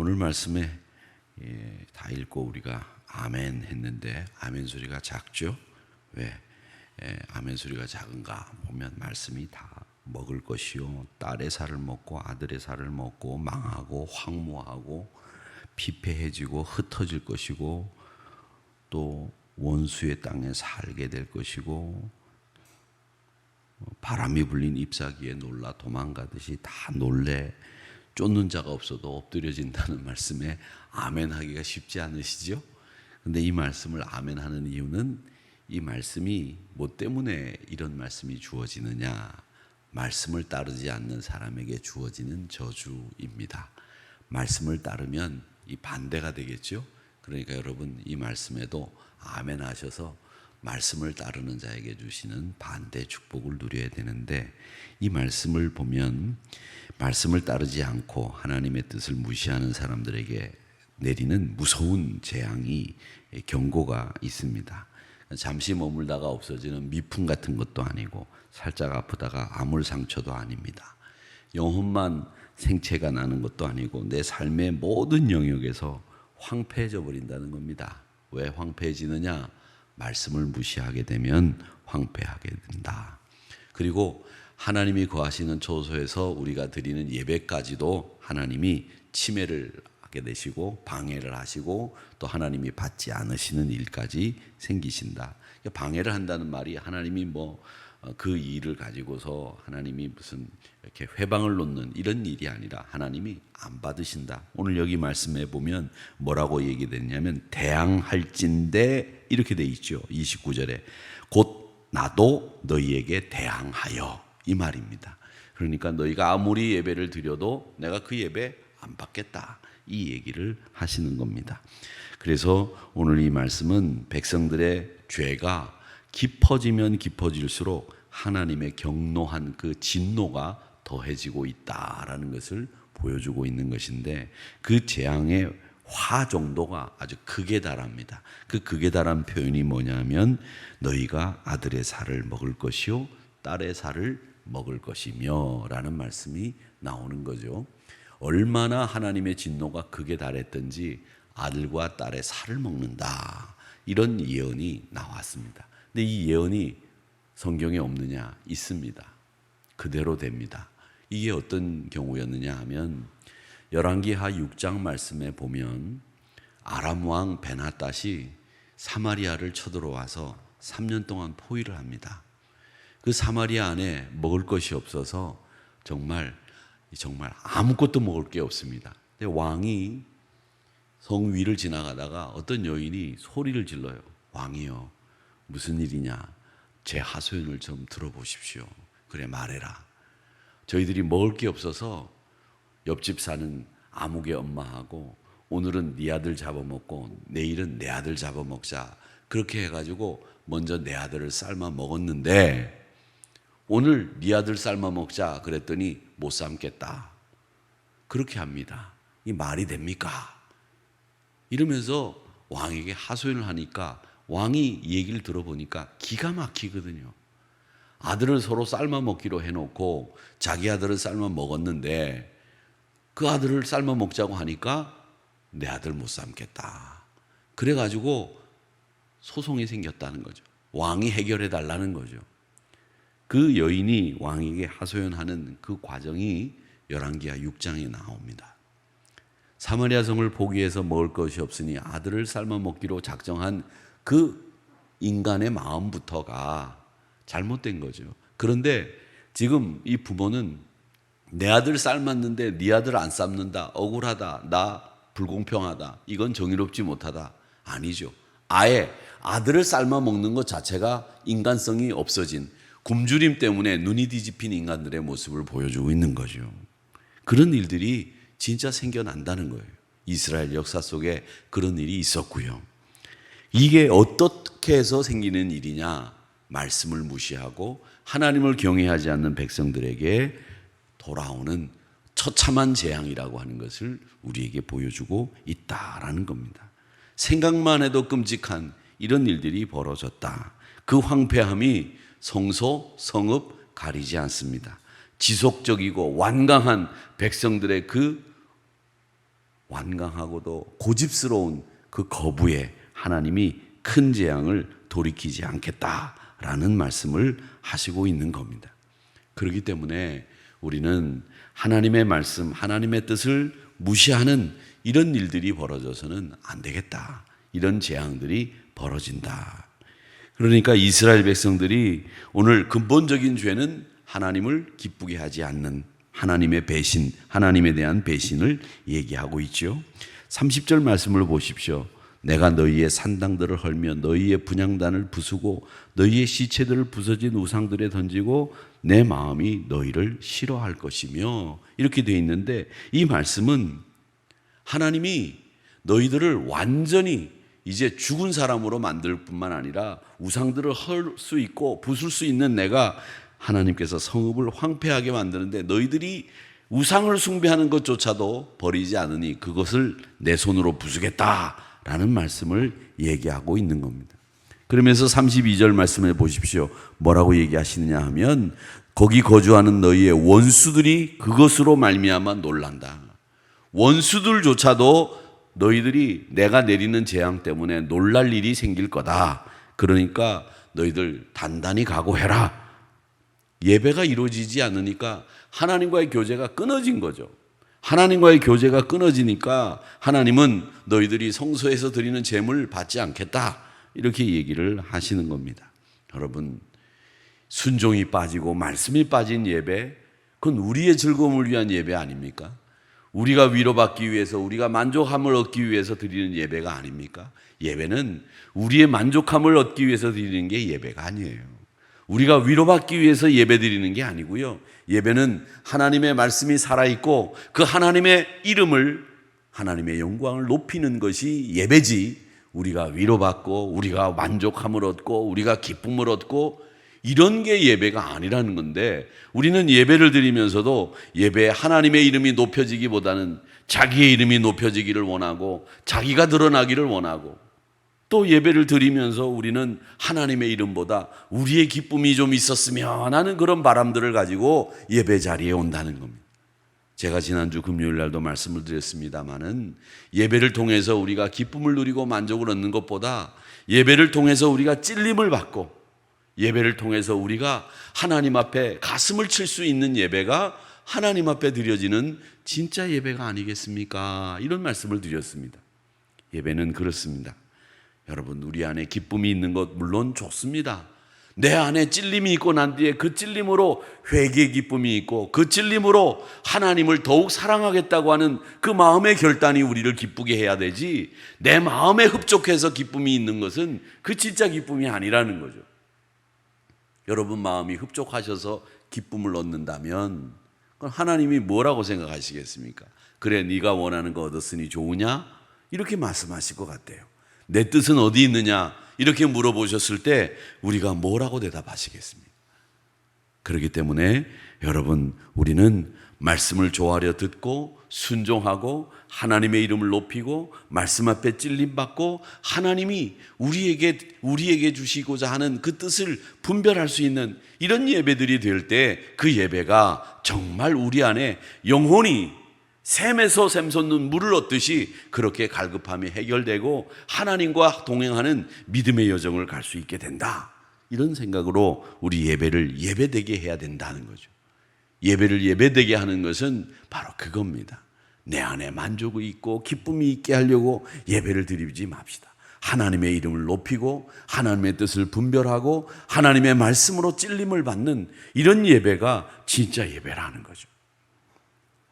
오늘 말씀에 예, 다 읽고 우리가 아멘 했는데 아멘 소리가 작죠? 왜? 예, 아멘 소리가 작은가 보면 말씀이 다 먹을 것이요 딸의 살을 먹고 아들의 살을 먹고 망하고 황무하고 피폐해지고 흩어질 것이고 또 원수의 땅에 살게 될 것이고 바람이 불린 잎사귀에 놀라 도망가듯이 다 놀래 쫓는 자가 없어도 엎드려진다는 말씀에 아멘 하기가 쉽지 않으시죠? 근데 이 말씀을 아멘 하는 이유는 이 말씀이 뭐 때문에 이런 말씀이 주어지느냐? 말씀을 따르지 않는 사람에게 주어지는 저주입니다. 말씀을 따르면 이 반대가 되겠죠? 그러니까 여러분 이 말씀에도 아멘 하셔서 말씀을 따르는 자에게 주시는 반대 축복을 누려야 되는데 이 말씀을 보면 말씀을 따르지 않고 하나님의 뜻을 무시하는 사람들에게 내리는 무서운 재앙이 경고가 있습니다. 잠시 머물다가 없어지는 미풍 같은 것도 아니고 살짝 아프다가 아물 상처도 아닙니다. 영혼만 생체가 나는 것도 아니고 내 삶의 모든 영역에서 황폐해져 버린다는 겁니다. 왜 황폐해지느냐? 말씀을 무시하게 되면 황폐하게 된다. 그리고 하나님이 거하시는 초소에서 우리가 드리는 예배까지도 하나님이 침해를 하게 되시고 방해를 하시고 또 하나님이 받지 않으시는 일까지 생기신다. 방해를 한다는 말이 하나님이 뭐 그 일을 가지고서 하나님이 무슨 이렇게 회방을 놓는 이런 일이 아니라 하나님이 안 받으신다. 오늘 여기 말씀해 보면 뭐라고 얘기됐냐면 대항할진대 이렇게 돼 있죠. 29절에 곧 나도 너희에게 대항하여 이 말입니다. 그러니까 너희가 아무리 예배를 드려도 내가 그 예배 안 받겠다. 이 얘기를 하시는 겁니다. 그래서 오늘 이 말씀은 백성들의 죄가 깊어지면 깊어질수록 하나님의 경노한 그 진노가 더해지고 있다라는 것을 보여주고 있는 것인데 그 재앙의 화 정도가 아주 극에 달합니다. 그 극에 달한 표현이 뭐냐면 너희가 아들의 살을 먹을 것이요 딸의 살을 먹을 것이며라는 말씀이 나오는 거죠. 얼마나 하나님의 진노가 극에 달했던지 아들과 딸의 살을 먹는다. 이런 예언이 나왔습니다. 근데 이 예언이 성경에 없느냐? 있습니다. 그대로 됩니다. 이게 어떤 경우였느냐 하면 열왕기하 6장 말씀에 보면 아람 왕 베나닷이 사마리아를 쳐들어와서 3년 동안 포위를 합니다. 그 사마리아 안에 먹을 것이 없어서 정말 정말 아무것도 먹을 게 없습니다. 근데 왕이 성 위를 지나가다가 어떤 여인이 소리를 질러요. 왕이요. 무슨 일이냐? 제 하소연을 좀 들어보십시오. 그래 말해라. 저희들이 먹을 게 없어서 옆집 사는 아무개 엄마하고 오늘은 네 아들 잡아먹고 내일은 내 아들 잡아먹자. 그렇게 해가지고 먼저 내 아들을 삶아 먹었는데 오늘 네 아들 삶아 먹자 그랬더니 못 삶겠다. 그렇게 합니다. 이 말이 됩니까? 이러면서 왕에게 하소연을 하니까 왕이 얘기를 들어보니까 기가 막히거든요. 아들을 서로 삶아 먹기로 해놓고 자기 아들을 삶아 먹었는데 그 아들을 삶아 먹자고 하니까 내 아들 못 삶겠다. 그래가지고 소송이 생겼다는 거죠. 왕이 해결해 달라는 거죠. 그 여인이 왕에게 하소연하는 그 과정이 열왕기하 6장에 나옵니다. 사마리아 성을 포기해서 먹을 것이 없으니 아들을 삶아 먹기로 작정한 그 인간의 마음부터가 잘못된 거죠. 그런데 지금 이 부모는 내 아들 삶았는데 네 아들 안 삶는다. 억울하다. 나 불공평하다. 이건 정의롭지 못하다. 아니죠. 아예 아들을 삶아 먹는 것 자체가 인간성이 없어진 굶주림 때문에 눈이 뒤집힌 인간들의 모습을 보여주고 있는 거죠. 그런 일들이 진짜 생겨난다는 거예요. 이스라엘 역사 속에 그런 일이 있었고요. 이게 어떻게 해서 생기는 일이냐? 말씀을 무시하고 하나님을 경외하지 않는 백성들에게 돌아오는 처참한 재앙이라고 하는 것을 우리에게 보여주고 있다라는 겁니다. 생각만 해도 끔찍한 이런 일들이 벌어졌다. 그 황폐함이 성소, 성읍 가리지 않습니다. 지속적이고 완강한 백성들의 그 완강하고도 고집스러운 그 거부에 하나님이 큰 재앙을 돌이키지 않겠다라는 말씀을 하시고 있는 겁니다. 그렇기 때문에 우리는 하나님의 말씀, 하나님의 뜻을 무시하는 이런 일들이 벌어져서는 안 되겠다. 이런 재앙들이 벌어진다. 그러니까 이스라엘 백성들이 오늘 근본적인 죄는 하나님을 기쁘게 하지 않는 하나님의 배신, 하나님에 대한 배신을 얘기하고 있죠. 30절 말씀을 보십시오. 내가 너희의 산당들을 헐며 너희의 분양단을 부수고 너희의 시체들을 부서진 우상들에 던지고 내 마음이 너희를 싫어할 것이며. 이렇게 되어 있는데 이 말씀은 하나님이 너희들을 완전히 이제 죽은 사람으로 만들 뿐만 아니라 우상들을 헐 수 있고 부술 수 있는 내가 하나님께서 성읍을 황폐하게 만드는데 너희들이 우상을 숭배하는 것조차도 버리지 않으니 그것을 내 손으로 부수겠다 라는 말씀을 얘기하고 있는 겁니다. 그러면서 32절 말씀을 보십시오. 뭐라고 얘기하시느냐 하면 거기 거주하는 너희의 원수들이 그것으로 말미암아 놀란다. 원수들조차도 너희들이 내가 내리는 재앙 때문에 놀랄 일이 생길 거다. 그러니까 너희들 단단히 각오해라. 예배가 이루어지지 않으니까 하나님과의 교제가 끊어진 거죠. 하나님과의 교제가 끊어지니까 하나님은 너희들이 성소에서 드리는 제물 받지 않겠다. 이렇게 얘기를 하시는 겁니다. 여러분, 순종이 빠지고 말씀이 빠진 예배, 그건 우리의 즐거움을 위한 예배 아닙니까? 우리가 위로받기 위해서, 우리가 만족함을 얻기 위해서 드리는 예배가 아닙니까? 예배는 우리의 만족함을 얻기 위해서 드리는 게 예배가 아니에요. 우리가 위로받기 위해서 예배 드리는 게 아니고요. 예배는 하나님의 말씀이 살아있고 그 하나님의 이름을 하나님의 영광을 높이는 것이 예배지. 우리가 위로받고 우리가 만족함을 얻고 우리가 기쁨을 얻고 이런 게 예배가 아니라는 건데 우리는 예배를 드리면서도 예배에 하나님의 이름이 높여지기보다는 자기의 이름이 높여지기를 원하고 자기가 드러나기를 원하고 또 예배를 드리면서 우리는 하나님의 이름보다 우리의 기쁨이 좀 있었으면 하는 그런 바람들을 가지고 예배 자리에 온다는 겁니다. 제가 지난주 금요일 날도 말씀을 드렸습니다마는 예배를 통해서 우리가 기쁨을 누리고 만족을 얻는 것보다 예배를 통해서 우리가 찔림을 받고 예배를 통해서 우리가 하나님 앞에 가슴을 칠 수 있는 예배가 하나님 앞에 드려지는 진짜 예배가 아니겠습니까? 이런 말씀을 드렸습니다. 예배는 그렇습니다. 여러분, 우리 안에 기쁨이 있는 것 물론 좋습니다. 내 안에 찔림이 있고 난 뒤에 그 찔림으로 회개의 기쁨이 있고 그 찔림으로 하나님을 더욱 사랑하겠다고 하는 그 마음의 결단이 우리를 기쁘게 해야 되지 내 마음에 흡족해서 기쁨이 있는 것은 그 진짜 기쁨이 아니라는 거죠. 여러분 마음이 흡족하셔서 기쁨을 얻는다면 그럼 하나님이 뭐라고 생각하시겠습니까? 그래 네가 원하는 거 얻었으니 좋으냐? 이렇게 말씀하실 것 같아요. 내 뜻은 어디 있느냐? 이렇게 물어보셨을 때 우리가 뭐라고 대답하시겠습니까? 그렇기 때문에 여러분 우리는 말씀을 조아려 듣고 순종하고 하나님의 이름을 높이고 말씀 앞에 찔림 받고 하나님이 우리에게 우리에게 주시고자 하는 그 뜻을 분별할 수 있는 이런 예배들이 될 때 그 예배가 정말 우리 안에 영혼이 샘에서 샘솟는 물을 얻듯이 그렇게 갈급함이 해결되고 하나님과 동행하는 믿음의 여정을 갈 수 있게 된다. 이런 생각으로 우리 예배를 예배되게 해야 된다는 거죠. 예배를 예배되게 하는 것은 바로 그겁니다. 내 안에 만족이 있고 기쁨이 있게 하려고 예배를 드리지 맙시다. 하나님의 이름을 높이고 하나님의 뜻을 분별하고 하나님의 말씀으로 찔림을 받는 이런 예배가 진짜 예배라는 거죠.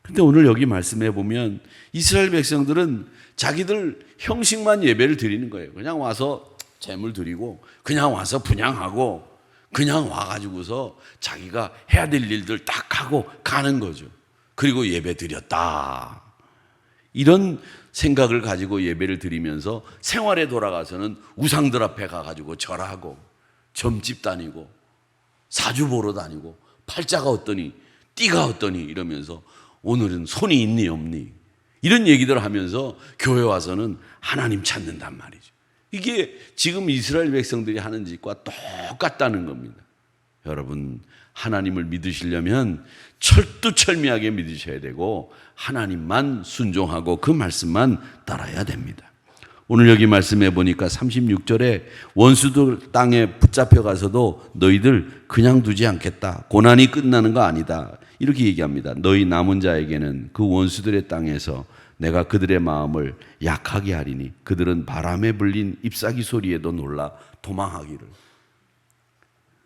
근데 오늘 여기 말씀해 보면 이스라엘 백성들은 자기들 형식만 예배를 드리는 거예요. 그냥 와서 재물 드리고 그냥 와서 분양하고 그냥 와가지고서 자기가 해야 될 일들 딱 하고 가는 거죠. 그리고 예배 드렸다. 이런 생각을 가지고 예배를 드리면서 생활에 돌아가서는 우상들 앞에 가가지고 절하고 점집 다니고 사주 보러 다니고 팔자가 어떠니 띠가 어떠니 이러면서 오늘은 손이 있니 없니 이런 얘기들 하면서 교회 와서는 하나님 찾는단 말이죠. 이게 지금 이스라엘 백성들이 하는 짓과 똑같다는 겁니다. 여러분 하나님을 믿으시려면 철두철미하게 믿으셔야 되고 하나님만 순종하고 그 말씀만 따라야 됩니다. 오늘 여기 말씀해 보니까 36절에 원수들 땅에 붙잡혀 가서도 너희들 그냥 두지 않겠다. 고난이 끝나는 거 아니다. 이렇게 얘기합니다. 너희 남은 자에게는 그 원수들의 땅에서 내가 그들의 마음을 약하게 하리니 그들은 바람에 불린 잎사귀 소리에도 놀라 도망하기를.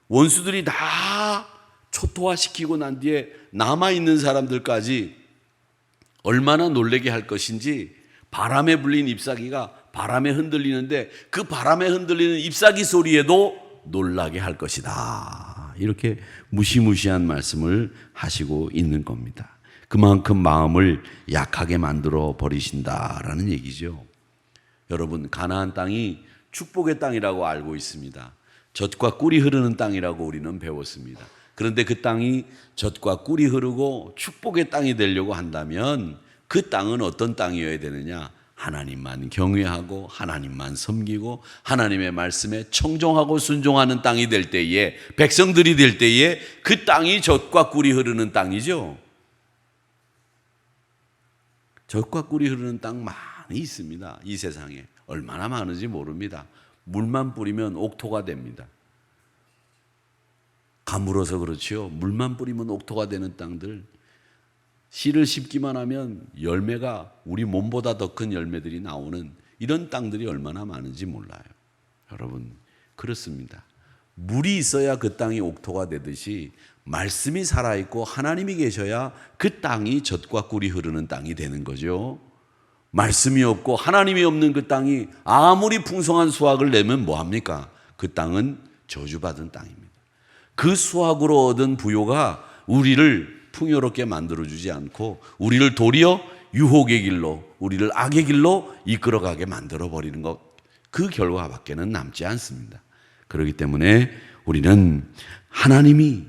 원수들이 다 초토화시키고 난 뒤에 남아 있는 사람들까지 얼마나 놀래게 할 것인지 바람에 불린 잎사귀가 바람에 흔들리는데 그 바람에 흔들리는 잎사귀 소리에도 놀라게 할 것이다. 이렇게 무시무시한 말씀을 하시고 있는 겁니다. 그만큼 마음을 약하게 만들어 버리신다라는 얘기죠. 여러분 가나안 땅이 축복의 땅이라고 알고 있습니다. 젖과 꿀이 흐르는 땅이라고 우리는 배웠습니다. 그런데 그 땅이 젖과 꿀이 흐르고 축복의 땅이 되려고 한다면 그 땅은 어떤 땅이어야 되느냐? 하나님만 경외하고 하나님만 섬기고 하나님의 말씀에 청종하고 순종하는 땅이 될 때에 백성들이 될 때에 그 땅이 젖과 꿀이 흐르는 땅이죠. 젖과 꿀이 흐르는 땅 많이 있습니다. 이 세상에 얼마나 많은지 모릅니다. 물만 뿌리면 옥토가 됩니다. 가물어서 그렇지요. 물만 뿌리면 옥토가 되는 땅들. 씨를 심기만 하면 열매가 우리 몸보다 더 큰 열매들이 나오는 이런 땅들이 얼마나 많은지 몰라요. 여러분, 그렇습니다. 물이 있어야 그 땅이 옥토가 되듯이 말씀이 살아있고 하나님이 계셔야 그 땅이 젖과 꿀이 흐르는 땅이 되는 거죠. 말씀이 없고 하나님이 없는 그 땅이 아무리 풍성한 수확을 내면 뭐합니까? 그 땅은 저주받은 땅입니다. 그 수확으로 얻은 부요가 우리를 풍요롭게 만들어주지 않고 우리를 도리어 유혹의 길로 우리를 악의 길로 이끌어가게 만들어버리는 것 그 결과밖에는 남지 않습니다. 그렇기 때문에 우리는 하나님이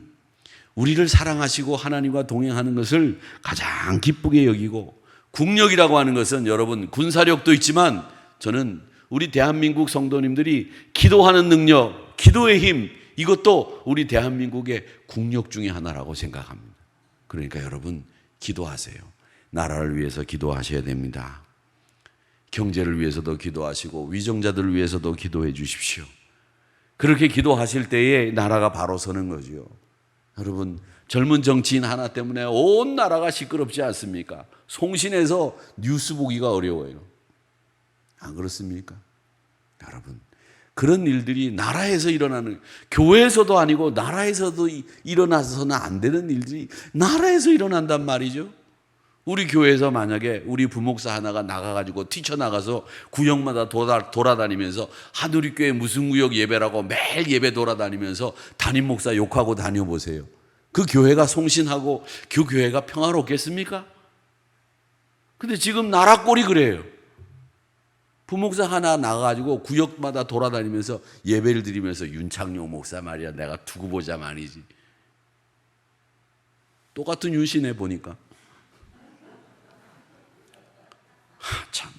우리를 사랑하시고 하나님과 동행하는 것을 가장 기쁘게 여기고 국력이라고 하는 것은 여러분 군사력도 있지만 저는 우리 대한민국 성도님들이 기도하는 능력, 기도의 힘 이것도 우리 대한민국의 국력 중에 하나라고 생각합니다. 그러니까 여러분 기도하세요. 나라를 위해서 기도하셔야 됩니다. 경제를 위해서도 기도하시고 위정자들을 위해서도 기도해 주십시오. 그렇게 기도하실 때에 나라가 바로 서는 거지요. 여러분 젊은 정치인 하나 때문에 온 나라가 시끄럽지 않습니까? 송신해서 뉴스 보기가 어려워요. 안 그렇습니까? 여러분 그런 일들이 나라에서 일어나는 교회에서도 아니고 나라에서도 일어나서는 안 되는 일들이 나라에서 일어난단 말이죠. 우리 교회에서 만약에 우리 부목사 하나가 나가가지고 뛰쳐나가서 구역마다 돌아, 돌아다니면서 하누리교회 무슨 구역 예배라고 매일 예배 돌아다니면서 담임 목사 욕하고 다녀보세요. 그 교회가 송신하고 그 교회가 평화롭겠습니까? 근데 지금 나라 꼴이 그래요. 부목사 하나 나가가지고 구역마다 돌아다니면서 예배를 드리면서 윤창용 목사 말이야 내가 두고 보자만이지. 똑같은 윤씨네 보니까. 하, 참네.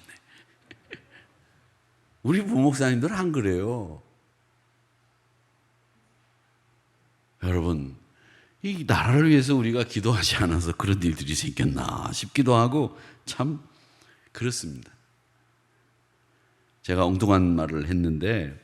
우리 부목사님들 안 그래요. 여러분, 이 나라를 위해서 우리가 기도하지 않아서 그런 일들이 생겼나 싶기도 하고 참 그렇습니다. 제가 엉뚱한 말을 했는데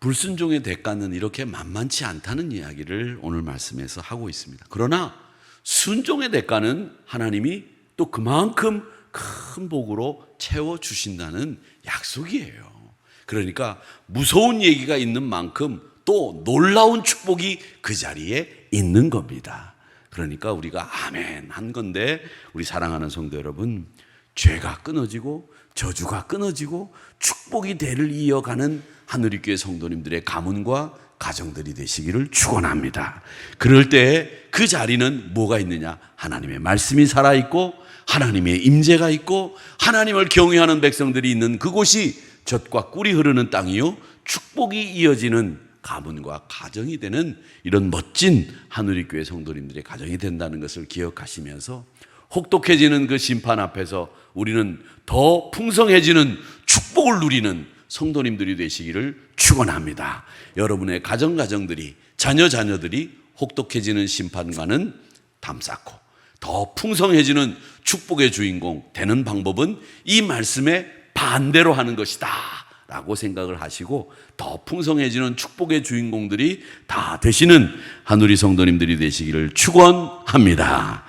불순종의 대가는 이렇게 만만치 않다는 이야기를 오늘 말씀에서 하고 있습니다. 그러나 순종의 대가는 하나님이 또 그만큼 큰 복으로 채워 주신다는 약속이에요. 그러니까 무서운 얘기가 있는 만큼 또 놀라운 축복이 그 자리에 있는 겁니다. 그러니까 우리가 아멘 한 건데 우리 사랑하는 성도 여러분 죄가 끊어지고 저주가 끊어지고 축복이 대를 이어가는 하늘이교회 성도님들의 가문과 가정들이 되시기를 축원합니다. 그럴 때 그 자리는 뭐가 있느냐? 하나님의 말씀이 살아 있고 하나님의 임재가 있고 하나님을 경외하는 백성들이 있는 그곳이 젖과 꿀이 흐르는 땅이요 축복이 이어지는 가문과 가정이 되는 이런 멋진 하늘이 교회 성도님들의 가정이 된다는 것을 기억하시면서 혹독해지는 그 심판 앞에서 우리는 더 풍성해지는 축복을 누리는 성도님들이 되시기를 축원합니다. 여러분의 가정 가정들이 자녀 자녀들이 혹독해지는 심판과는 담쌓고 더 풍성해지는 축복의 주인공 되는 방법은 이 말씀에 반대로 하는 것이다. 라고 생각을 하시고 더 풍성해지는 축복의 주인공들이 다 되시는 하누리 성도님들이 되시기를 축원합니다.